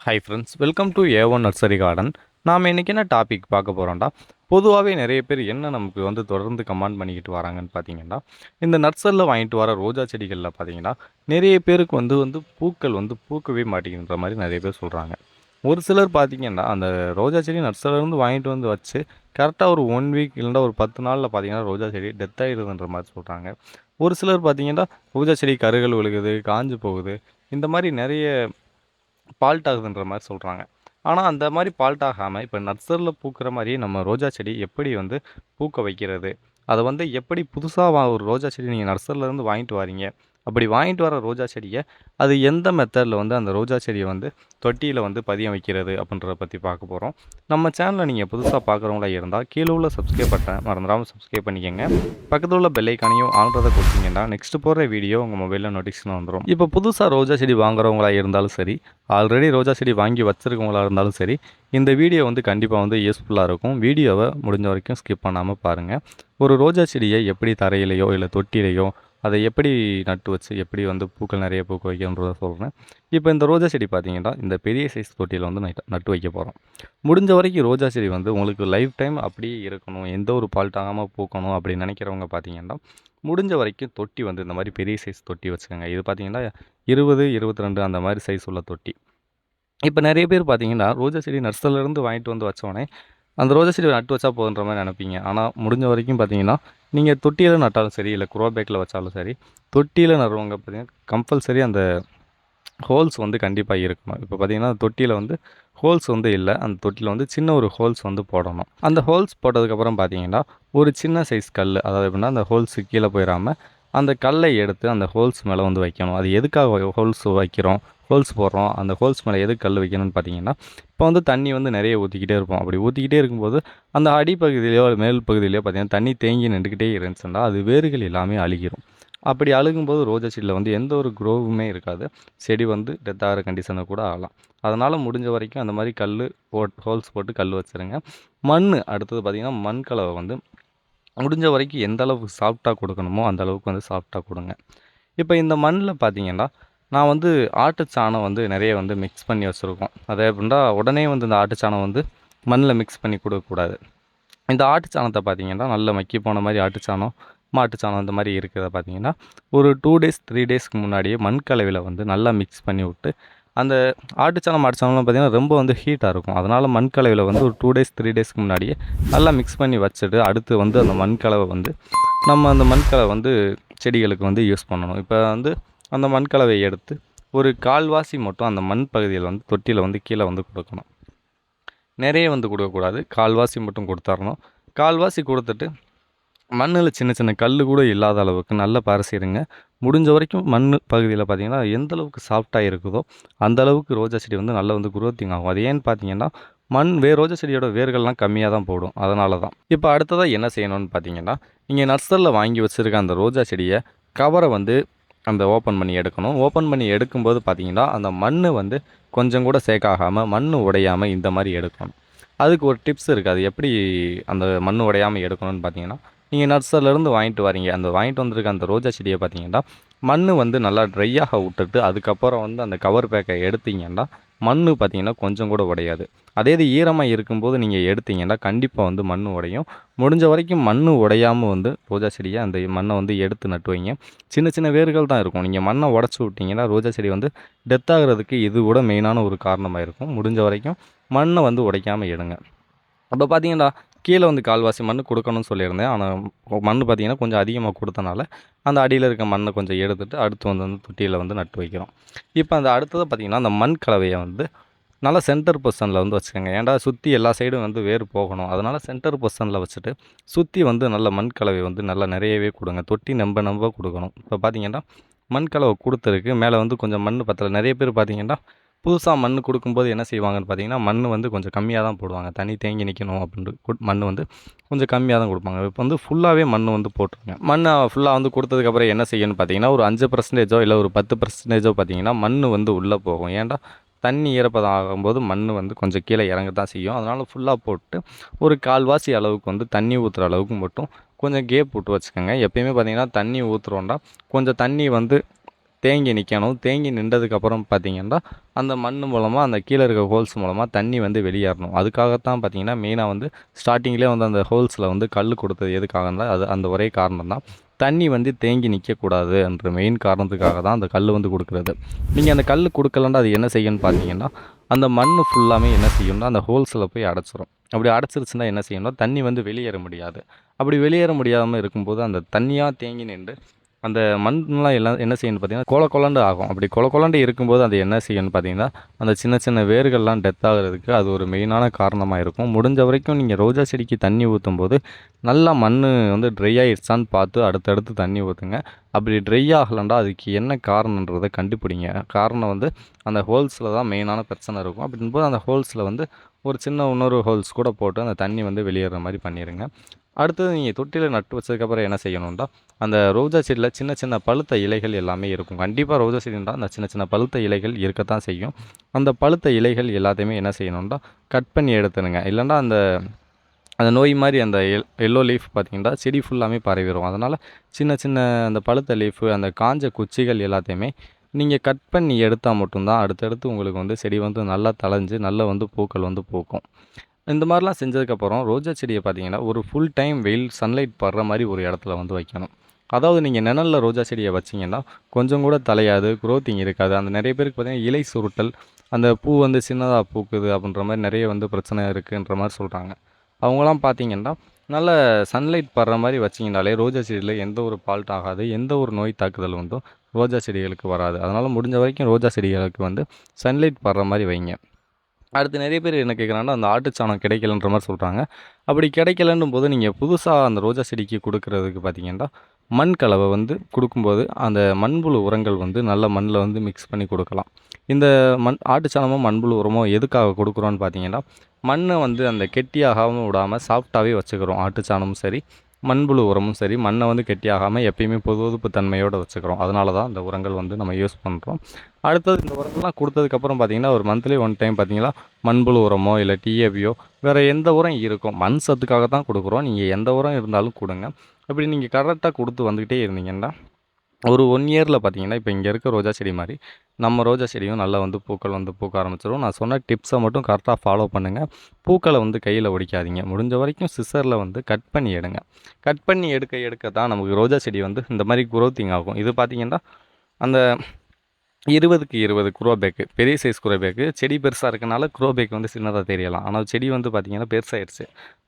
Hi friends welcome to a one nursery garden நாம் இன்றைக்கி என்ன டாபிக் பார்க்க போகிறோம்டா பொதுவாகவே நிறைய பேர் என்ன நமக்கு வந்து தொடர்ந்து கமெண்ட் பண்ணிக்கிட்டு வராங்கன்னு பார்த்தீங்கன்னா இந்த நர்சரியில் வாங்கிட்டு வர ரோஜா செடிகளில் பார்த்தீங்கன்னா நிறைய பேருக்கு வந்து வந்து பூக்கள் வந்து பூக்கவே மாட்டேங்கிற மாதிரி நிறைய பேர் சொல்கிறாங்க ஒரு சிலர் பார்த்தீங்கன்னா அந்த ரோஜா செடி நர்சரிலேருந்து வாங்கிட்டு வந்து வச்சு கரெக்டாக ஒரு ஒன் வீக் இல்லைன்னா ஒரு பத்து நாளில் பார்த்தீங்கன்னா ரோஜா செடி டெத் ஆகிடுதுன்ற மாதிரி சொல்கிறாங்க ஒரு சிலர் பார்த்தீங்கன்னா ரோஜா செடி கருகள் விழுகுது காஞ்சு போகுது. இந்த மாதிரி நிறைய பால்ட் ஆகுதுன்ற மாதிரி சொல்கிறாங்க ஆனால் அந்த மாதிரி பால்ட் ஆகாமல் இப்போ நர்சரியில் பூக்கிற மாதிரியே நம்ம ரோஜா செடி எப்படி வந்து பூக்க வைக்கிறது? அதை வந்து எப்படி புதுசாக ஒரு ரோஜா செடி நீங்கள் நர்சரிலேருந்து வாங்கிட்டு வரீங்க? அப்படி வாங்கிட்டு வர ரோஜா செடியை அது எந்த மெத்தடில் வந்து அந்த ரோஜா செடியை வந்து தொட்டியில் வந்து பதியம் வைக்கிறது அப்படின்றத பற்றி பார்க்க போகிறோம் நம்ம சேனலை நீங்கள் புதுசாக பார்க்குறவங்களா இருந்தால் கீழே உள்ள சப்ஸ்கிரைப் பட்டன் மறந்துடாமல் சப்ஸ்கிரைப் பண்ணிக்கோங்க. பக்கத்தில் உள்ள பெல்லைக்கானையும் ஆல்றதை கொடுத்தீங்கன்னா நெக்ஸ்ட் போகிற வீடியோ உங்கள் மொபைலில் நோட்டிஃபிகேஷன் வந்துடும் இப்போ புதுசாக ரோஜா செடி வாங்குறவங்களா இருந்தாலும் சரி ஆல்ரெடி ரோஜா செடி வாங்கி வச்சுருக்கவங்களா இருந்தாலும் சரி இந்த வீடியோ வந்து கண்டிப்பாக வந்து யூஸ்ஃபுல்லாக இருக்கும். வீடியோவை முடிஞ்ச வரைக்கும் ஸ்கிப் பண்ணாமல் பாருங்கள் ஒரு ரோஜா செடியை எப்படி தரையிலையோ இல்லை தொட்டிலையோ அதை எப்படி நட்டு வச்சு எப்படி வந்து பூக்கள் நிறைய பூக்க வைக்கணுன்றத சொல்கிறேன் இப்போ இந்த ரோஜா செடி பார்த்தீங்கன்னா இந்த பெரிய சைஸ் தொட்டியில் வந்து நட்டு நட்டு வைக்க போகிறோம் முடிஞ்ச வரைக்கும் ரோஜா செடி வந்து உங்களுக்கு லைஃப் டைம் அப்படியே இருக்கணும் எந்த ஒரு ஃபால்ட் ஆகாமல் பூக்கணும் அப்படி நினைக்கிறவங்க பார்த்தீங்கன்னா முடிஞ்ச வரைக்கும் தொட்டி வந்து இந்த மாதிரி பெரிய சைஸ் தொட்டி வச்சுக்கோங்க. இது பார்த்தீங்கன்னா இருபது இருபத்தி ரெண்டு அந்த மாதிரி சைஸ் உள்ள தொட்டி. இப்போ நிறைய பேர் பார்த்தீங்கன்னா ரோஜா செடி நர்சரிலேருந்து வாங்கிட்டு வந்து வச்சோடனே அந்த ரோஜா செடி நட்டு வச்சா போதுன்ற மாதிரி நினைப்பீங்க. ஆனால் முடிஞ்ச வரைக்கும் பார்த்தீங்கன்னா நீங்கள் தொட்டியில் நட்டாலும் சரி இல்லை குரோ பேக்கில் வச்சாலும் சரி தொட்டியில் நடுறவங்க பார்த்தீங்கன்னா கம்பல்சரி அந்த ஹோல்ஸ் வந்து கண்டிப்பாக இருக்கணும். இப்போ பார்த்தீங்கன்னா தொட்டியில் வந்து ஹோல்ஸ் வந்து இல்லை. அந்த தொட்டியில் வந்து சின்ன ஒரு ஹோல்ஸ் வந்து போடணும். அந்த ஹோல்ஸ் போட்டதுக்கப்புறம் பார்த்தீங்கன்னா ஒரு சின்ன சைஸ் கல் அதாவது எப்படின்னா அந்த ஹோல்ஸு கீழே போயிடாமல் அந்த கல்லை எடுத்து அந்த ஹோல்ஸ் மேலே வந்து வைக்கணும். அது எதுக்காக ஹோல்ஸ் வைக்கிறோம்? ஹோல்ஸ் போடுறோம். அந்த ஹோல்ஸ் மேலே எதுக்கு கல் வைக்கணும்னு பார்த்தீங்கன்னா இப்போ வந்து தண்ணி வந்து நிறைய ஊற்றிக்கிட்டே இருப்போம். அப்படி ஊற்றிக்கிட்டே இருக்கும்போது அந்த அடிப்பகுதியிலையோ மேல் பகுதியிலையோ பார்த்தீங்கன்னா தண்ணி தேங்கி நின்றுக்கிட்டே இருந்துச்சுன்னா அது வேர்கள் எல்லாமே அழுகிரும். அப்படி அழுகும்போது ரோஜா செடியில் வந்து எந்த ஒரு க்ரோவுமே இருக்காது. செடி வந்து டெத் ஆகிற கண்டிஷனை கூட ஆகலாம். அதனால் முடிஞ்ச வரைக்கும் அந்த மாதிரி கல் போட் ஹோல்ஸ் போட்டு கல் வச்சுருங்க. மண் அடுத்தது பார்த்திங்கன்னா மண் கலவை வந்து முடிஞ்ச வரைக்கும் எந்த அளவுக்கு சாஃப்டாக கொடுக்கணுமோ அந்த அளவுக்கு வந்து சாஃப்டாக கொடுங்க. இப்போ இந்த மண்ணில் பார்த்தீங்கன்னா நான் வந்து ஆட்டுச்சாணம் வந்து நிறைய வந்து மிக்ஸ் பண்ணி வச்சுருக்கோம். அதே அப்படின்னா உடனே வந்து இந்த ஆட்டுச்சாணம் வந்து மண்ணில் மிக்ஸ் பண்ணி கொடுக்கக்கூடாது இந்த ஆட்டுச்சாணத்தை பார்த்தீங்கன்னா நல்ல மக்கி போன மாதிரி ஆட்டுச்சாணம் மாட்டுச்சாணம் இந்த மாதிரி இருக்கிறத பார்த்தீங்கன்னா ஒரு டூ டேஸ் த்ரீ டேஸ்க்கு முன்னாடியே மண் கலவையில் வந்து நல்லா மிக்ஸ் பண்ணி விட்டு அந்த ஆட்டுச்சாணம் மாட்டுச்சாணம்லாம் பார்த்திங்கன்னா ரொம்ப வந்து ஹீட்டாக இருக்கும். அதனால் மண் கலவையில் வந்து ஒரு டூ டேஸ் த்ரீ டேஸ்க்கு முன்னாடியே நல்லா மிக்ஸ் பண்ணி வச்சுட்டு அடுத்து வந்து அந்த மண் கலவை வந்து நம்ம அந்த மண் கலவை வந்து செடிகளுக்கு வந்து யூஸ் பண்ணணும். இப்போ வந்து அந்த மண் கலவையை எடுத்து ஒரு கால்வாசி மட்டும் அந்த மண் பகுதியில் வந்து தொட்டியில் வந்து கீழே வந்து கொடுக்கணும். நிறைய வந்து கொடுக்கக்கூடாது. கால்வாசி மட்டும் கொடுத்தரணும். கால்வாசி கொடுத்துட்டு மண்ணில் சின்ன சின்ன கல் கூட இல்லாத அளவுக்கு நல்ல பரசிடுங்க முடிஞ்ச வரைக்கும் மண் பகுதியில் பார்த்தீங்கன்னா எந்த அளவுக்கு சாஃப்டாக இருக்குதோ அந்த அளவுக்கு ரோஜா செடி வந்து நல்லா வந்து குரோத்திங் ஆகும். அது ஏன்னு பார்த்தீங்கன்னா மண் வே ரோஜா செடியோட வேர்கள்லாம் கம்மியாக தான் போடும். அதனால தான் இப்போ அடுத்ததாக என்ன செய்யணும்னு பார்த்தீங்கன்னா நீங்கள் நர்சரியில் வாங்கி வச்சுருக்க அந்த ரோஜா செடியை கவரை வந்து அந்த ஓப்பன் பண்ணி எடுக்கணும். ஓப்பன் பண்ணி எடுக்கும்போது பார்த்தீங்கன்னா அந்த மண் வந்து கொஞ்சம் கூட சேக்காகாமல் மண் உடையாமல் இந்த மாதிரி எடுக்கணும். அதுக்கு ஒரு டிப்ஸ் இருக்குது அது எப்படி அந்த மண் உடையாமல் எடுக்கணும்னு பார்த்தீங்கன்னா நீங்கள் நர்சர்லேருந்து வாங்கிட்டு வரீங்க. அந்த வாங்கிட்டு வந்திருக்க அந்த ரோஜா செடியை பார்த்தீங்கன்னா மண் வந்து நல்லா ட்ரையாக விட்டுட்டு அதுக்கப்புறம் வந்து அந்த கவர் பேக்கை எடுத்தீங்கன்னா மண் பார்த்திங்கன்னா கொஞ்சம் கூட உடையாது. அதே இது ஈரமாக இருக்கும்போது நீங்கள் எடுத்தீங்கன்னா கண்டிப்பாக வந்து மண் உடையும். முடிஞ்ச வரைக்கும் மண் உடையாமல் வந்து ரோஜா செடியை அந்த மண்ணை வந்து எடுத்து நட்டு வைங்க சின்ன சின்ன வேர்கள் தான் இருக்கும். நீங்கள் மண்ணை உடச்சி விட்டிங்கன்னா ரோஜா செடி வந்து டெத் ஆகிறதுக்கு இது கூட மெயினான ஒரு காரணமாக இருக்கும். முடிஞ்ச வரைக்கும் மண்ணை வந்து உடைக்காமல் எடுங்க. அப்போ பார்த்தீங்கன்னா கீழே வந்து கால்வாசி மண் கொடுக்கணும்னு சொல்லியிருந்தேன். ஆனால் மண் பார்த்தீங்கன்னா கொஞ்சம் அதிகமாக கொடுத்தனால அந்த அடியில் இருக்க மண்ணை கொஞ்சம் எடுத்துகிட்டு அடுத்து வந்து வந்து தொட்டியில் வந்து நட்டு வைக்கிறோம். இப்போ அந்த அடுத்தது பார்த்திங்கன்னா அந்த மண் கலவையை வந்து நல்லா சென்டர் பொசிஷனில் வந்து வச்சுக்கோங்க. ஏன்டா சுற்றி எல்லா சைடும் வந்து வேர் போகணும். அதனால் சென்டர் பொசிஷனில் வச்சுட்டு சுற்றி வந்து நல்ல மண் கலவை வந்து நல்லா நிறையவே கொடுங்க. தொட்டி நம்ப நம்ப கொடுக்கணும். இப்போ பார்த்திங்கன்னா மண் கலவை கொடுத்துருக்கு. மேலே வந்து கொஞ்சம் மண் பத்தலை. நிறைய பேர் பார்த்திங்கன்னா புதுசாக மண் கொடுக்கும்போது என்ன செய்வாங்கன்னு பார்த்தீங்கன்னா மண் வந்து கொஞ்சம் கம்மியாக தான் போடுவாங்க. தண்ணி தேங்கி நிற்கணும் அப்படின்ட்டு மண் வந்து கொஞ்சம் கம்மியாக தான் கொடுப்பாங்க. இப்போ வந்து ஃபுல்லாகவே மண் வந்து போட்டுருங்க மண்ணை ஃபுல்லாக வந்து கொடுத்ததுக்கப்புறம் என்ன செய்யணும்னு பார்த்தீங்கன்னா ஒரு அஞ்சு பர்சன்டேஜோ இல்லை ஒரு பத்து பர்சன்டேஜோ பார்த்தீங்கன்னா மண் வந்து உள்ளே போகும். ஏன்டா? தண்ணி ஈரப்பதம் ஆகும்போது மண் வந்து கொஞ்சம் கீழே இறங்க தான் செய்யும். அதனால் ஃபுல்லாக போட்டு ஒரு கால்வாசி அளவுக்கு வந்து தண்ணி ஊற்றுற அளவுக்கு மட்டும் கொஞ்சம் கேப் விட்டு வச்சுக்கோங்க. எப்பயுமே பார்த்தீங்கன்னா தண்ணி ஊற்றுறோன்னா கொஞ்சம் தண்ணி வந்து தேங்கி நிற்கணும் தேங்கி நின்றதுக்கப்புறம் பார்த்தீங்கன்னா அந்த மண் மூலமாக அந்த கீழே இருக்க ஹோல்ஸ் மூலமாக தண்ணி வந்து வெளியேறணும். அதுக்காகத்தான் பார்த்தீங்கன்னா மெயினாக வந்து ஸ்டார்டிங்லேயே வந்து அந்த ஹோல்ஸில் வந்து கல் கொடுத்தது எதுக்காகன்னா அது அந்த ஒரே காரணம் தான். தண்ணி வந்து தேங்கி நிற்கக்கூடாது என்ற மெயின் காரணத்துக்காக தான் அந்த கல் வந்து கொடுக்குறது. நீங்கள் அந்த கல் கொடுக்கலன்னா அது என்ன செய்யணும்னு பார்த்தீங்கன்னா அந்த மண் ஃபுல்லாமே என்ன செய்யணும்னா அந்த ஹோல்ஸில் போய் அடைச்சிரும். அப்படி அடைச்சிருச்சுன்னா என்ன செய்யணும்னா தண்ணி வந்து வெளியேற முடியாது. அப்படி வெளியேற முடியாமல் இருக்கும்போது அந்த தண்ணியாக தேங்கி நின்று அந்த மண்லாம் எல்லாம் என்ன செய்யணும்னு பார்த்தீங்கன்னா கொல கொலண்டு ஆகும். அப்படி கொல கொலண்டு இருக்கும்போது அது என்ன செய்யணும்னு பார்த்தீங்கன்னா அந்த சின்ன சின்ன வேர்கள்லாம் டெத் ஆகிறதுக்கு அது ஒரு மெயினான காரணமாக இருக்கும். முடிஞ்ச வரைக்கும் நீங்கள் ரோஜா செடிக்கு தண்ணி ஊற்றும் போது நல்லா மண் வந்து ட்ரை ஆகிடுச்சான்னு பார்த்து அடுத்தடுத்து தண்ணி ஊற்றுங்க அப்படி ட்ரை ஆகலண்டா அதுக்கு என்ன காரணன்றதை கண்டுபிடிங்க. காரணம் வந்து அந்த ஹோல்ஸில் தான் மெயினான பிரச்சனை இருக்கும். அப்படின்போது அந்த ஹோல்ஸில் வந்து ஒரு சின்ன இன்னொரு ஹோல்ஸ் கூட போட்டு அந்த தண்ணி வந்து வெளியேற மாதிரி பண்ணிடுங்க அடுத்தது நீங்கள் தொட்டியில் நட்டு வச்சதுக்கப்புறம் என்ன செய்யணும்டா? அந்த ரோஜா செடியில் சின்ன சின்ன பழுத்த இலைகள் எல்லாமே இருக்கும். கண்டிப்பாக ரோஜா செடின்றா அந்த சின்ன சின்ன பழுத்த இலைகள் இருக்கத்தான் செய்யும். அந்த பழுத்த இலைகள் எல்லாத்தையுமே என்ன செய்யணும்டா? கட் பண்ணி எடுத்துனுங்க இல்லைன்னா அந்த அந்த நோய் மாதிரி அந்த எல் எல்லோ லீஃப் பார்த்தீங்கன்னா செடி ஃபுல்லாமே பரவிடும் அதனால் சின்ன சின்ன அந்த பழுத்த லீஃபு அந்த காஞ்ச குச்சிகள் எல்லாத்தையுமே நீங்கள் கட் பண்ணி எடுத்தால் மட்டும்தான் அடுத்தடுத்து உங்களுக்கு வந்து செடி வந்து நல்லா தளைஞ்சு நல்லா வந்து பூக்கள் வந்து பூக்கும். இந்த மாதிரிலாம் செஞ்சதுக்கப்புறம் ரோஜா செடியை பார்த்தீங்கன்னா ஒரு ஃபுல் டைம் வெயில் சன்லைட் படுற மாதிரி ஒரு இடத்துல வந்து வைக்கணும். அதாவது நீங்கள் நிழலில் ரோஜா செடியை வச்சிங்கன்னா கொஞ்சம் கூட தலையாது குரோத்திங் இருக்காது. அந்த நிறைய பேருக்கு பார்த்திங்கன்னா இலை சுருட்டல் அந்த பூ வந்து சின்னதாக பூக்குது அப்படின்ற மாதிரி நிறைய வந்து பிரச்சனை இருக்குன்ற மாதிரி சொல்கிறாங்க அவங்களாம் பார்த்தீங்கன்னா நல்ல சன்லைட் படுற மாதிரி வச்சிங்கனாலே ரோஜா செடியில் எந்த ஒரு பால்ட் ஆகாது எந்த ஒரு நோய் தாக்குதல் வந்து ரோஜா செடிகளுக்கு வராது. அதனால் முடிஞ்ச வரைக்கும் ரோஜா செடிகளுக்கு வந்து சன்லைட் படுற மாதிரி வைங்க. அடுத்து நிறைய பேர் என்ன கேட்குறாங்கன்னா அந்த ஆட்டுச்சாணம் கிடைக்கலன்ற மாதிரி சொல்கிறாங்க அப்படி கிடைக்கலன்னும் போது நீங்கள் புதுசாக அந்த ரோஜா செடிக்கு கொடுக்குறதுக்கு பார்த்தீங்கன்னா மண் கலவை வந்து கொடுக்கும்போது அந்த மண்புழு உரங்கள் வந்து நல்ல மண்ணில் வந்து மிக்ஸ் பண்ணி கொடுக்கலாம். இந்த மண் ஆட்டுச்சாணமோ மண்புழு உரமோ எதுக்காக கொடுக்குறோன்னு பார்த்தீங்கன்னா மண்ணை வந்து அந்த கெட்டியாகாமல் விடாமல் சாஃப்டாகவே வச்சுக்கிறோம். ஆட்டுச்சாணமும் சரி மண்புழு உரமும் சரி மண்ணை வந்து கெட்டியாகாமல் எப்பயுமே பொதுவதுப்பு தன்மையோடு வச்சுக்கிறோம். அதனால தான் இந்த உரங்கள் வந்து நம்ம யூஸ் பண்ணுறோம் அடுத்தது இந்த உரங்கள்லாம் கொடுத்ததுக்கப்புறம் பார்த்தீங்கன்னா ஒரு மந்த்லி ஒன் டைம் பார்த்தீங்கன்னா மண்புழு உரமோ இல்லை டிஏபியோ வேறு எந்த உரம் இருக்கும்? மண் சத்துக்காக தான் கொடுக்குறோம். நீங்கள் எந்த உரம் இருந்தாலும் கொடுங்க. அப்படி நீங்கள் கரெக்டாக கொடுத்து வந்துக்கிட்டே இருந்தீங்கன்னா ஒரு ஒன் இயரில் பார்த்தீங்கன்னா இப்போ இங்கே இருக்க ரோஜா செடி மாதிரி நம்ம ரோஜா செடியும் நல்லா வந்து பூக்கள் வந்து பூக்க ஆரம்பிச்சிடும் நான் சொன்ன டிப்ஸை மட்டும் கரெக்டாக ஃபாலோ பண்ணுங்கள் பூக்களை வந்து கையில் ஒடிக்காதீங்க. முடிஞ்ச வரைக்கும் சிசரில் வந்து கட் பண்ணி எடுங்க. கட் பண்ணி எடுக்க எடுக்க தான் நமக்கு ரோஜா செடி வந்து இந்த மாதிரி குரோத்திங் ஆகும். இது பார்த்தீங்கன்னா அந்த இருபதுக்கு இருபது குரோ பேக்கு பெரிய சைஸ் குரோ பேக்கு செடி பெருசாக இருக்கனால குரோ பேக் வந்து சின்னதாக தெரியலாம். ஆனால் செடி வந்து பார்த்திங்கன்னா பெருசாகிடுச்சு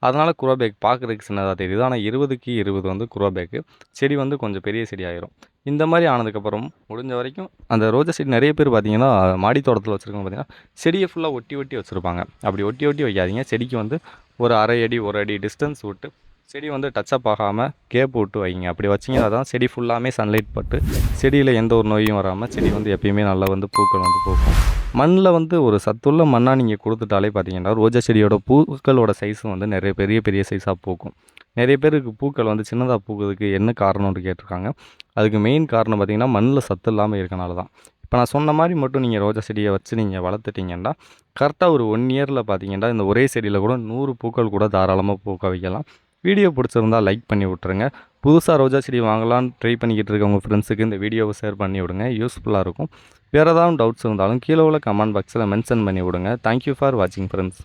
அதனால் குரோ பேக் பார்க்குறதுக்கு சின்னதாக தெரியுது. ஆனால் இருபதுக்கு இருபது வந்து குரோ பேக்கு செடி வந்து கொஞ்சம் பெரிய செடி ஆயிரும். இந்த மாதிரி ஆனதுக்கப்புறம் முடிஞ்ச வரைக்கும் அந்த ரோஜா செடி நிறைய பேர் பார்த்திங்கன்னா மாடி தோட்டத்தில் வச்சுருக்கவங்க பார்த்தீங்கன்னா செடியை ஃபுல்லாக ஒட்டி ஒட்டி வச்சுருப்பாங்க. அப்படி ஒட்டி ஒட்டி வைக்காதீங்க. செடிக்கு வந்து ஒரு அரை அடி ஒரு அடி டிஸ்டன்ஸ் விட்டு செடி வந்து டச்சப் ஆகாமல் கேப் விட்டு வைங்க. அப்படி வச்சிங்கன்னா தான் செடி ஃபுல்லாமே சன்லைட் பட்டு செடியில் எந்த ஒரு நோயும் வராமல் செடி வந்து எப்பயுமே நல்லா வந்து பூக்கள் வந்து பூக்கும். மண்ணில் வந்து ஒரு சத்துள்ள மண்ணாக நீங்கள் கொடுத்துட்டாலே பார்த்தீங்கன்னா ரோஜா செடியோட பூக்களோட சைஸும் வந்து நிறைய பெரிய பெரிய சைஸாக பூக்கும். நிறைய பேருக்கு பூக்கள் வந்து சின்னதாக பூக்கிறதுக்கு என்ன காரணம்னு கேட்டிருக்காங்க. அதுக்கு மெயின் காரணம் பார்த்தீங்கன்னா மண்ணில் சத்து இல்லாமல் இருக்கனால தான். இப்போ நான் சொன்ன மாதிரி மட்டும் நீங்கள் ரோஜா செடியை வச்சு நீங்கள் வளர்த்துட்டிங்கன்னா கரெக்டாக ஒரு ஒன் இயரில் பார்த்தீங்கன்னா இந்த ஒரே செடியில் கூட நூறு பூக்கள் கூட தாராளமாக பூக்க வைக்கலாம். வீடியோ பிடிச்சிருந்தா லைக் பண்ணி விட்ருங்க புதுசாக ரோஜா செடி வாங்கலான்னு ட்ரை பண்ணிக்கிட்டு இருக்க உங்கள் ஃப்ரெண்ட்ஸுக்கு இந்த வீடியோவை ஷேர் பண்ணி விடுங்க. யூஸ்ஃபுல்லாக இருக்கும். வேறு ஏதாவது டவுட்ஸ் இருந்தாலும் கீழே உள்ள கமெண்ட் பாக்ஸில் மென்ஷன் பண்ணி விடுங்க. தேங்க்யூ ஃபார் வாட்சிங் ஃப்ரெண்ட்ஸ்